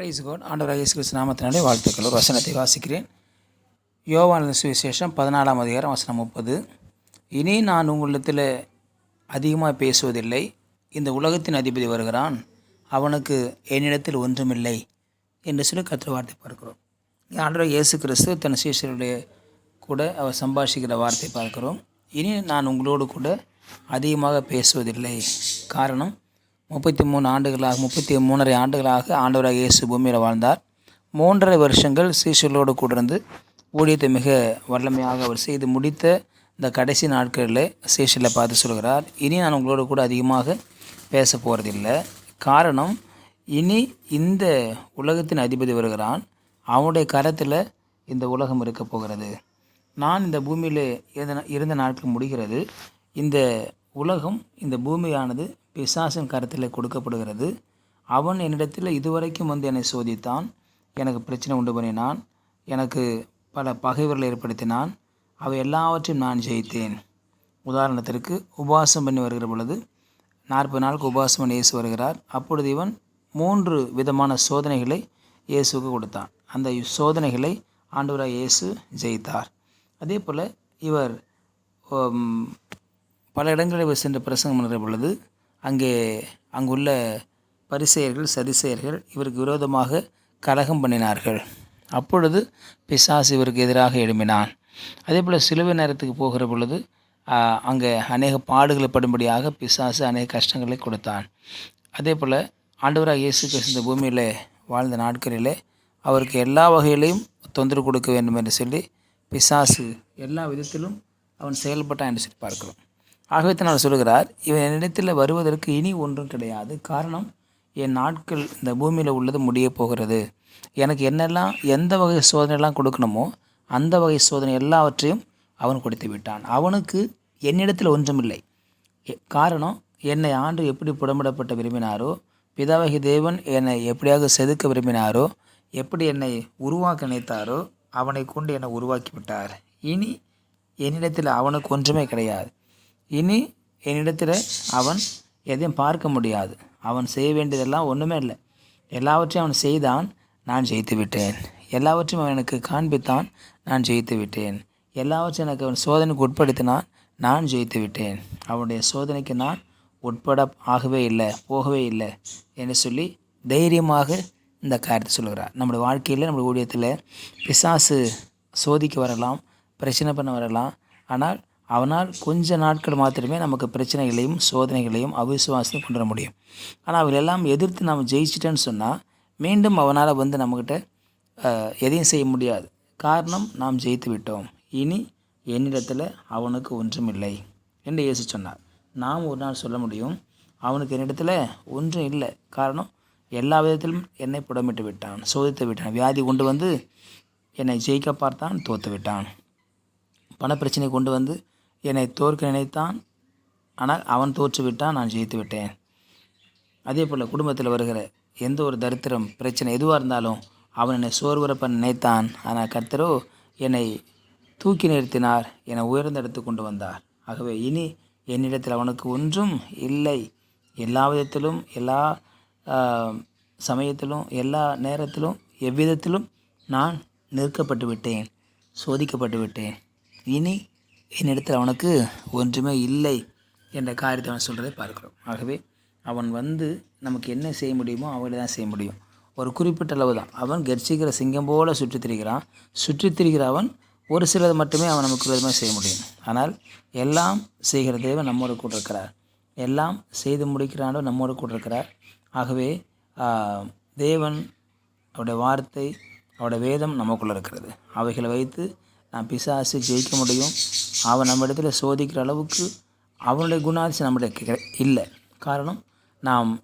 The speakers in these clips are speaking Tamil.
பிரைஸ் கோட் ஆண்டவராக இயேசு கிறிஸ்து நாமத்தினாலே வாழ்த்துக்கள். ஒரு வசனத்தை வாசிக்கிறேன். யோவான சுவிசேஷம் பதினாலாம் அதிகாரம் வசனம் முப்பது. இனி நான் உங்களிடத்தில் அதிகமாக பேசுவதில்லை. இந்த உலகத்தின் அதிபதி வருகிறான். அவனுக்கு என்னிடத்தில் ஒன்றுமில்லை என்று சொல்லி கத்திர வார்த்தை பார்க்கிறோம். இங்கே ஆண்டவர் இயேசு கிறிஸ்து தன் சீஷருடைய கூட அவர் சம்பாஷிக்கிற வார்த்தை பார்க்கிறோம். இனி நான் உங்களோடு கூட அதிகமாக பேசுவதில்லை. காரணம் முப்பத்தி மூணு ஆண்டுகளாக முப்பத்தி மூணரை ஆண்டுகளாக ஆண்டவராக இயேசு பூமியில் வாழ்ந்தார். மூன்றரை வருஷங்கள் சீஷர்களோடு கூட இருந்து ஊழியத்தை மிக வல்லமையாக அவர் செய்து முடித்த இந்த கடைசி நாட்களில் சீஷரில் பார்த்து சொல்கிறார் இனி நான் உங்களோடு கூட அதிகமாக பேச போகிறதில்லை காரணம் இனி இந்த உலகத்தின் அதிபதி வருகிறான். அவனுடைய கரத்தில் இந்த உலகம் இருக்க போகிறது. நான் இந்த பூமியில் இருந்த இருந்த நாட்கள் முடிகிறது. இந்த உலகம் இந்த பூமியானது பிசாசின் கருத்தில் கொடுக்கப்படுகிறது. அவன் என்னிடத்தில் இதுவரைக்கும் வந்து என்னை சோதித்தான். எனக்கு பிரச்சனை உண்டு பண்ணினான். எனக்கு பல பகைவர்களை ஏற்படுத்தினான். அவை எல்லாவற்றையும் நான் ஜெயித்தேன். உதாரணத்திற்கு உபவாசம் பண்ணி வருகிற பொழுது நாற்பது நாளுக்கு உபவாசம் பண்ணி இயேசு வருகிறார். அப்பொழுது இவன் மூன்று விதமான சோதனைகளை இயேசுக்கு கொடுத்தான். அந்த சோதனைகளை ஆண்டவராக இயேசு ஜெயித்தார். அதே போல் இவர் பல இடங்களில் இவர் சென்று பிரசங்கம் பண்ணுற பொழுது அங்கே அங்குள்ள பரிசெயர்கள் சரிசெயர்கள் இவருக்கு விரோதமாக கலகம் பண்ணினார்கள். அப்பொழுது பிசாசு இவருக்கு எதிராக எழும்பினான். அதே போல் சிலுவை நேரத்துக்கு போகிற பொழுது அங்கே அநேக பாடுகளை படும்படியாக பிசாசு அநேக கஷ்டங்களை கொடுத்தான். அதே போல் ஆண்டவராக இயேசு கிறிஸ்து இந்த பூமியில் வாழ்ந்த நாட்களிலே அவருக்கு எல்லா வகையிலையும் தொந்தரவு கொடுக்க வேண்டும் என்று சொல்லி பிசாசு எல்லா விதத்திலும் அவன் செயல்பட்டான் என்று சொல்லி பார்க்கிறோம். ஆகவே தன்னால் சொல்கிறார் இவன் என்னிடத்தில் வருவதற்கு இனி ஒன்றும் கிடையாது. காரணம் என் நாட்கள் இந்த பூமியில் உள்ளது முடிய போகிறது. எனக்கு என்னெல்லாம் எந்த வகை சோதனையெல்லாம் கொடுக்கணுமோ அந்த வகை சோதனை எல்லாவற்றையும் அவன் கொடுத்து விட்டான். அவனுக்கு என்னிடத்தில் ஒன்றுமில்லை. எ- காரணம் என்னை ஆண்டு எப்படி புடமிடப்பட்ட விரும்பினாரோ பிதாவகி தேவன் என்னை எப்படியாக செதுக்க விரும்பினாரோ எப்படி என்னை உருவாக்க நினைத்தாரோ அவனை கொண்டு என்னை உருவாக்கி விட்டார். இனி என்னிடத்தில் அவனுக்கு ஒன்றுமே கிடையாது. இனி என்னிடத்தில் அவன் எதையும் பார்க்க முடியாது. அவன் செய்ய வேண்டியதெல்லாம் ஒன்றுமே இல்லை. எல்லாவற்றையும் அவன் செய்தான் நான் ஜெயித்து விட்டேன். எல்லாவற்றையும் அவன் எனக்கு காண்பித்தான் நான் ஜெயித்து விட்டேன். எல்லாவற்றையும் எனக்கு அவன் சோதனைக்கு உட்படுத்தினான் நான் ஜெயித்து விட்டேன். அவனுடைய சோதனைக்கு நான் உட்பட ஆகவே இல்லை போகவே இல்லை என்று சொல்லி தைரியமாக இந்த காரியத்தை சொல்கிறார் நம்முடைய வாழ்க்கையில் நம்முடைய ஊழியத்தில் பிசாசு சோதிக்க வரலாம் பிரச்சனை பண்ண வரலாம். ஆனால் அவனால் கொஞ்ச நாட்கள் மாத்திரமே நமக்கு பிரச்சனைகளையும் சோதனைகளையும் அவிசுவாசத்தையும் கொண்டு வர முடியும். ஆனால் அவர்கள் எல்லாம் எதிர்த்து நாம் ஜெயிச்சிட்டேன்னு சொன்னால் மீண்டும் அவனால் வந்து நம்மக்கிட்ட எதையும் செய்ய முடியாது. காரணம் நாம் ஜெயித்து விட்டோம். இனி என்னிடத்தில் அவனுக்கு ஒன்றும் இல்லை என்று இயேசு சொன்னார். நாம் ஒரு நாள் சொல்ல முடியும் அவனுக்கு என்னிடத்தில் ஒன்றும் இல்லை. காரணம் எல்லா விதத்திலும் என்னை புடமிட்டு விட்டான் சோதித்து விட்டான். வியாதி கொண்டு வந்து என்னை ஜெயிக்க பார்த்தான் தோத்து விட்டான். பணப்பிரச்சனை கொண்டு வந்து என்னை தோற்க நினைத்தான். ஆனால் அவன் தோற்றுவிட்டான் நான் ஜெயித்து விட்டேன். அதே போல் குடும்பத்தில் வருகிற எந்த ஒரு தரித்திரம் பிரச்சனை எதுவாக இருந்தாலும் அவன் என்னை சோர்வுறப்ப நினைத்தான். ஆனால் கர்த்தரோ என்னை தூக்கி நிறுத்தினார் என்னை உயர்ந்த இடத்துக்கு கொண்டு வந்தார். ஆகவே இனி என்னிடத்தில் அவனுக்கு ஒன்றும் இல்லை. எல்லா விதத்திலும் எல்லா சமயத்திலும் எல்லா நேரத்திலும் எவ்விதத்திலும் நான் நிற்கப்பட்டு விட்டேன் சோதிக்கப்பட்டு விட்டேன் இனி என்னிடத்தில் அவனுக்கு ஒன்றுமே இல்லை என்ற காரியத்தை அவன் சொல்கிறதை பார்க்கிறோம். ஆகவே அவன் வந்து நமக்கு என்ன செய்ய முடியுமோ அவனை தான் செய்ய முடியும். ஒரு குறிப்பிட்ட அளவு தான். அவன் கர்ச்சிக்கிற சிங்கம் போல சுற்றித் திரிகிறான். சுற்றித் திரிகிற அவன் ஒரு சிலது மட்டுமே அவன் நமக்கு விதமாக செய்ய முடியும். ஆனால் எல்லாம் செய்கிற தேவன் நம்மோடு கூட இருக்கிறார். எல்லாம் செய்து முடிக்கிறானோ நம்மோடு கூட இருக்கிறார். ஆகவே தேவன் அவருடைய வார்த்தை அவருடைய வேதம் நமக்குள்ளே இருக்கிறது. அவைகளை வைத்து நான் பிசாசு ஜெயிக்க முடியும். அவன் நம்ம இடத்துல சோதிக்கிற அளவுக்கு அவனுடைய குணாதிசயம் நம்மளுடைய இல்லை. காரணம் நாம்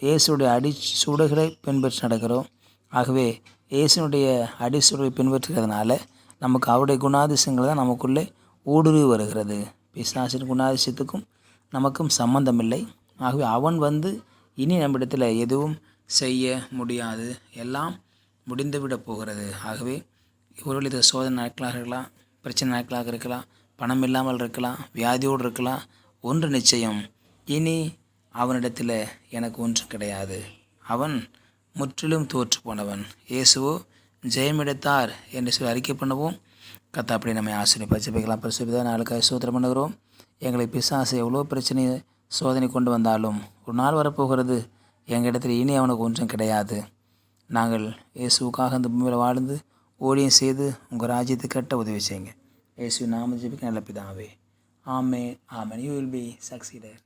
இயேசுடைய அடி சுவடுகளை பின்பற்றி நடக்கிறோம். ஆகவே இயேசுனுடைய அடி பின்பற்றுகிறதுனால நமக்கு அவருடைய குணாதிசயங்கள் தான் நமக்குள்ளே ஊடுருவி வருகிறது. பிசாசின் குணாதிசயத்துக்கும் நமக்கும் சம்பந்தமில்லை. ஆகவே அவன் வந்து இனி நம்மிடத்தில் எதுவும் செய்ய முடியாது. எல்லாம் முடிந்துவிடப் போகிறது. ஆகவே ஒருவேளை இது சோதனை நாட்களாக இருக்கலாம் பிரச்சனை நாட்களாக இருக்கலாம் பணம் இல்லாமல் இருக்கலாம் வியாதியோடு இருக்கலாம் ஒன்று நிச்சயம். இனி அவனிடத்தில் எனக்கு ஒன்றும் கிடையாது. அவன் முற்றிலும் தோற்று போனவன். இயேசுவோ ஜெயமிடத்தார் என்று சொல்லி அறிக்கை பண்ணவும் கத்தா அப்படி நம்மை ஆசிரியர் பச்சைப்பைக்கலாம் பரிசுபிதா நாளுக்காக சோத்திரம் பண்ணுகிறோம். எங்களை பிசாசு எவ்வளோ பிரச்சனை சோதனை கொண்டு வந்தாலும் ஒரு நாள் வரப்போகிறது. எங்கள் இடத்துல இனி அவனுக்கு ஒன்றும் கிடையாது. நாங்கள் இயேசுவுக்காக இந்த பூமியில் வாழ்ந்து ஊழியம் செய்து உங்கள் ராஜ்யத்தை கட்ட உதவி செய்யுங்க. ஏசு நாம ஜெபிக்க நல்ல பிதாவே. ஆமே ஆமன். You will be சக்சீடர்